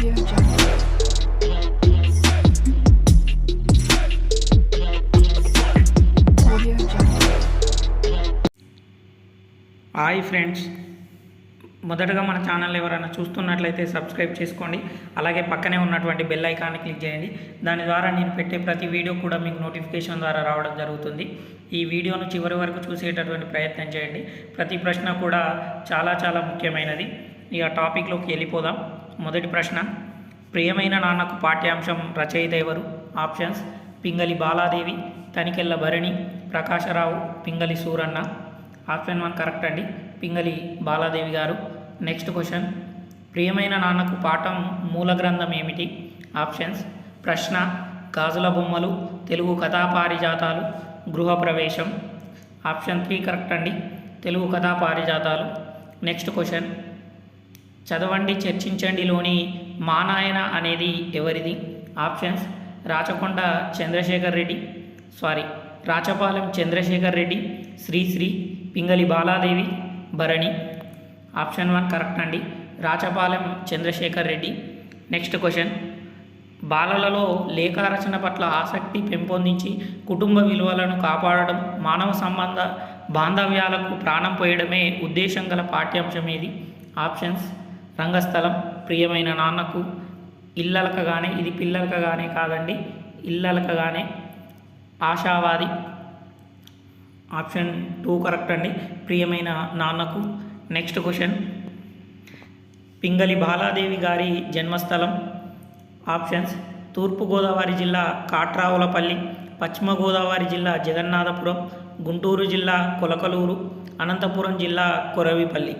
Hi friends. మొదటగా మన channel ఎవరైనా చూస్తున్నట్లయితే సబ్స్క్రైబ్ చేసుకోండి. అలాగే పక్కనే ఉన్నటువంటి బెల్ ఐకాన్ని క్లిక్ చేయండి. దాని ద్వారా నేను పెట్టే ప్రతి వీడియో కూడా మీకు నోటిఫికేషన్ ద్వారా రావడం జరుగుతుంది. ఈ వీడియోను చివరి వరకు చూసేటటువంటి ప్రయత్నం చేయండి. ప్రతి ప్రశ్న కూడా చాలా చాలా ముఖ్యమైనది. ఇక టాపిక్లోకి వెళ్ళిపోదాం. మొదటి ప్రశ్న. ప్రియమైన నాన్నకు పాఠ్యాంశం రచయిత ఎవరు? Options. Pingali Baladevi Tanikella Bharani Prakasarao Pingali Suranna. Option one correct అండి. పింగలి బాలాదేవి గారు. Next question. ప్రియమైన నాన్నకు పాఠం మూల గ్రంథం ఏమిటి? ఆప్షన్స్. ప్రశ్న. గాజుల బొమ్మలు తెలుగు కథాపారిజాతాలు గృహప్రవేశం ఆప్షన్ త్రీ కరెక్ట్ అండి. తెలుగు కథాపారిజాతాలు. Next question. చదవండి చర్చించండిలోని మానాయన అనేది ఎవరిది? Options Rachakonda Chandrasekhar Reddy. Sorry Rachapalem Chandrasekhar Reddy Sri Sri Pingali Baladevi Bharani. Option one correct అండి. రాచపాలెం చంద్రశేఖర్ రెడ్డి. నెక్స్ట్ క్వశ్చన్ బాలలలో లేఖారచన పట్ల ఆసక్తి పెంపొందించి కుటుంబ విలువలను కాపాడడం మానవ సంబంధ బాంధవ్యాలకు ప్రాణం పోయడమే ఉద్దేశం గల పాఠ్యాంశం ఏది? ఆప్షన్స్ రంగస్థలం ప్రియమైన నాన్నకు ఇల్లలకగానే ఇది పిల్లలకగానే కాదండి ఇల్లలకగానే ఆశావాది. ఆప్షన్ టూ కరెక్ట్ అండి. ప్రియమైన నాన్నకు నెక్స్ట్ క్వశ్చన్. పింగళి బాలాదేవి గారి జన్మస్థలం. ఆప్షన్స్ తూర్పుగోదావరి జిల్లా కాట్రావులపల్లి పశ్చిమ గోదావరి జిల్లా జగన్నాథపురం గుంటూరు జిల్లా కొలకలూరు అనంతపురం జిల్లా కొరవిపల్లి.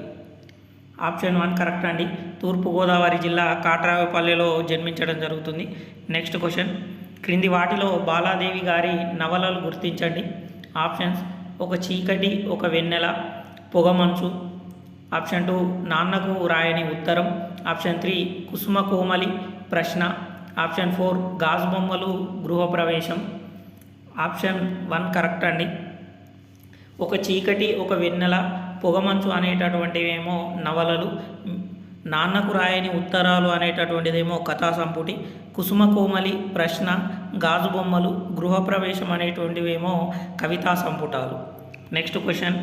ఆప్షన్ వన్ కరెక్ట్ అండి. తూర్పుగోదావరి జిల్లా కాట్రావిపల్లిలో జన్మించడం జరుగుతుంది. Next question. క్రింది వాటిలో బాలాదేవి గారి నవలలు గుర్తించండి. ఆప్షన్స్. ఒక చీకటి ఒక వెన్నెల పొగమంచు ఆప్షన్ టూ నాన్నకు రాయని ఉత్తరం. ఆప్షన్ త్రీ కుసుమ కోమలి ప్రశ్న. ఆప్షన్ ఫోర్ గాజు బొమ్మలు గృహప్రవేశం ఆప్షన్ వన్ కరెక్ట్ అండి. ఒక చీకటి ఒక వెన్నెల పొగమంచు అనేటటువంటివేమో నవలలు నాన్నకు రాయని ఉత్తరాలు అనేటటువంటిదేమో కథా సంపుటి కుసుమ కోమలి ప్రశ్న గాజు బొమ్మలు గృహప్రవేశం అనేటువంటివేమో కవితా సంపుటాలు. Next question.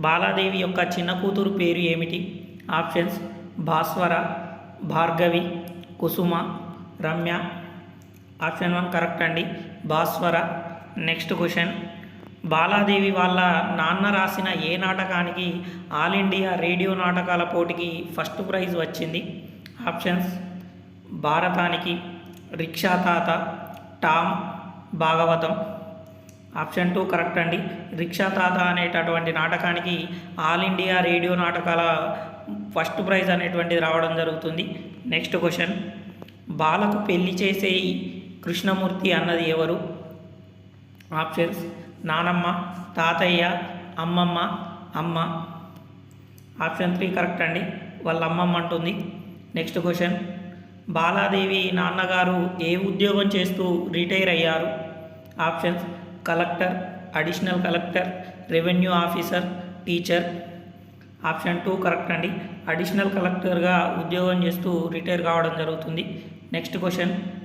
బాలాదేవి యొక్క చిన్న కూతురు పేరు ఏమిటి? Options. Bhaswara Bhargavi Kusuma Ramya. Option one correct అండి. భాస్వర. Next question. బాలాదేవి వాళ్ళ నాన్న రాసిన ఏ నాటకానికి ఆల్ ఇండియా రేడియో నాటకాల పోటీకి ఫస్ట్ ప్రైజ్ వచ్చింది. ఆప్షన్స్ భారతానికి రిక్షా తాత Tom Bhagavatam. Option two correct అండి. రిక్షా తాత అనేటటువంటి నాటకానికి ఆల్ ఇండియా రేడియో నాటకాల ఫస్ట్ ప్రైజ్ అనేటువంటిది రావడం జరుగుతుంది. నెక్స్ట్ క్వశ్చన్ బాలకు పెళ్ళి చేసే కృష్ణమూర్తి అన్నది ఎవరు? ఆప్షన్స్ నానమ్మ తాతయ్య అమ్మమ్మ అమ్మ. ఆప్షన్ త్రీ కరెక్ట్ అండి. వాళ్ళ అమ్మమ్మ అంటుంది. Next question. బాలాదేవి నాన్నగారు ఏ ఉద్యోగం చేస్తూ రిటైర్ అయ్యారు? Options collector additional collector revenue officer teacher. Option two correct అండి. అడిషనల్ కలెక్టర్గా ఉద్యోగం చేస్తూ రిటైర్ కావడం జరుగుతుంది. Next question.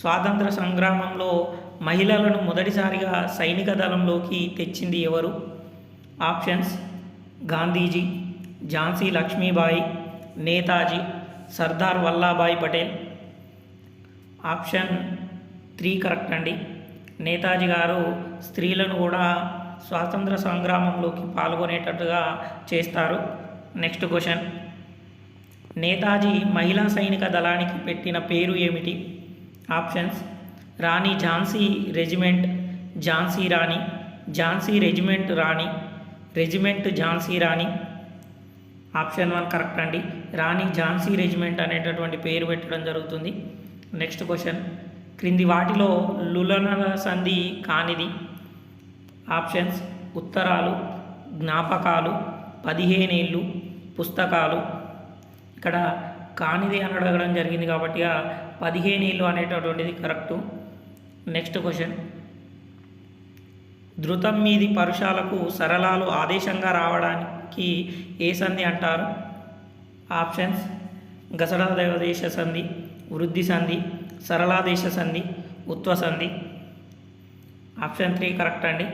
స్వాతంత్ర సంగ్రామంలో మహిళలను మొదటిసారిగా సైనిక దళంలోకి తెచ్చింది ఎవరు? Options Gandhiji Jhansi Lakshmibai Netaji Sardar Vallabhbhai Patel. Option three correct అండి. నేతాజీ గారు స్త్రీలను కూడా స్వాతంత్ర సంగ్రామంలోకి పాల్గొనేటట్టుగా చేస్తారు. Next question. నేతాజీ మహిళా సైనిక దళానికి పెట్టిన పేరు ఏమిటి? Options. Rani Jhansi regiment Jhansi Rani Jhansi regiment Rani regiment Jhansi Rani. Option one correct అండి. రాణి ఝాన్సీ రెజిమెంట్ అనేటటువంటి పేరు పెట్టడం జరుగుతుంది. Next question. క్రింది వాటిలో లులనల సంధి కానిది. ఆప్షన్స్. ఉత్తరాలు జ్ఞాపకాలు పదిహేనేళ్ళు పుస్తకాలు. ఇక్కడ కానిది అని అడగడం జరిగింది కాబట్టి పదిహేను ఇల్లు అనేటటువంటిది కరెక్టు. Next question. ధృతం మీది పరుషాలకు సరళాలు ఆదేశంగా రావడానికి ఏ సంధి అంటారు? ఆప్షన్స్. గసడాదేవదేశ సంధి వృద్ధి సంధి సరళాదేశ సంధి ఉత్వ సంధి. ఆప్షన్ త్రీ కరెక్ట్ అండి.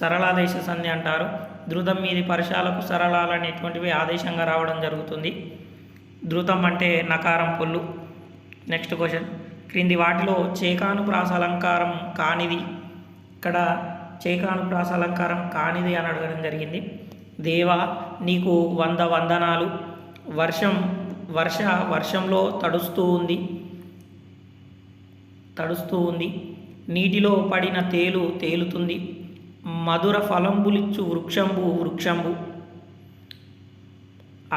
సరళాదేశ సంధి అంటారు. ధృతం మీది పరుషాలకు సరళాలు అనేటువంటివి ఆదేశంగా రావడం జరుగుతుంది. ధృతం అంటే నకారం పొల్లు. నెక్స్ట్ క్వశ్చన్ క్రింది వాటిలో చేకాను అలంకారం కానిది. ఇక్కడ చేకాను అలంకారం కానిది అని అడగడం జరిగింది. దేవా నీకు వంద వందనాలు. వర్షం వర్ష వర్షంలో తడుస్తూ ఉంది. తడుస్తూ ఉంది. నీటిలో పడిన తేలు తేలుతుంది. మధుర ఫలంబులిచ్చు వృక్షంబు వృక్షంబు.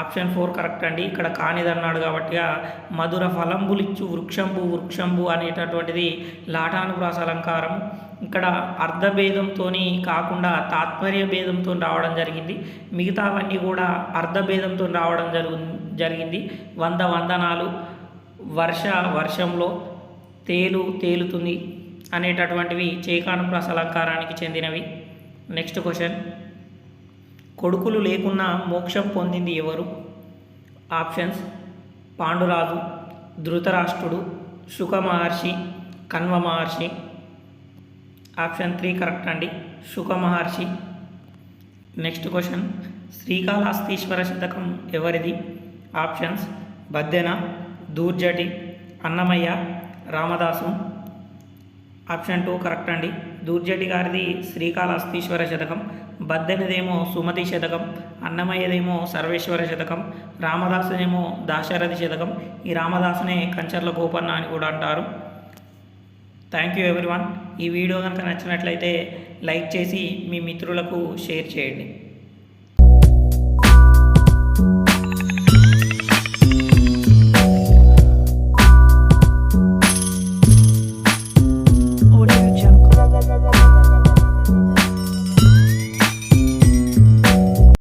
ఆప్షన్ ఫోర్ కరెక్ట్ అండి. ఇక్కడ కానిదన్నాడు కాబట్టి మధుర ఫలంబులిచ్చు వృక్షంబు వృక్షంబు అనేటటువంటిది లాటానుప్రాస అలంకారం ఇక్కడ అర్ధభేదంతో కాకుండా తాత్పర్య భేదంతో రావడం జరిగింది. మిగతావన్నీ కూడా అర్ధభేదంతో రావడం జరుగు జరిగింది. వంద వందనాలు వర్ష వర్షంలో తేలు తేలుతుంది అనేటటువంటివి చేకానుప్రాస అలంకారానికి చెందినవి. Next question. కొడుకులు లేకున్నా మోక్షం పొందింది ఎవరు? ఆప్షన్స్ పాండురాజు ధృతరాష్ట్రుడు Shuka Maharshi Kanva Maharshi option three correct అండి శుక మహర్షి నెక్స్ట్ క్వశ్చన్ శ్రీకాళహస్తీశ్వర శతకం ఎవరిది? Options Baddena Dhurjati Annamayya Ramadasu. Option two correct అండి దూర్జటి గారిది శ్రీకాళహస్తీశ్వర శతకం బద్దెనదేమో సుమతి శతకం అన్నమయ్యదేమో సర్వేశ్వర శతకం రామదాసునేమో దాశరథి శతకం ఈ రామదాసునే కంచర్ల గోపన్న అని కూడా అంటారు. Thank you everyone. ఈ వీడియో కనుక నచ్చినట్లయితే లైక్ చేసి మీ మిత్రులకు షేర్ చేయండి.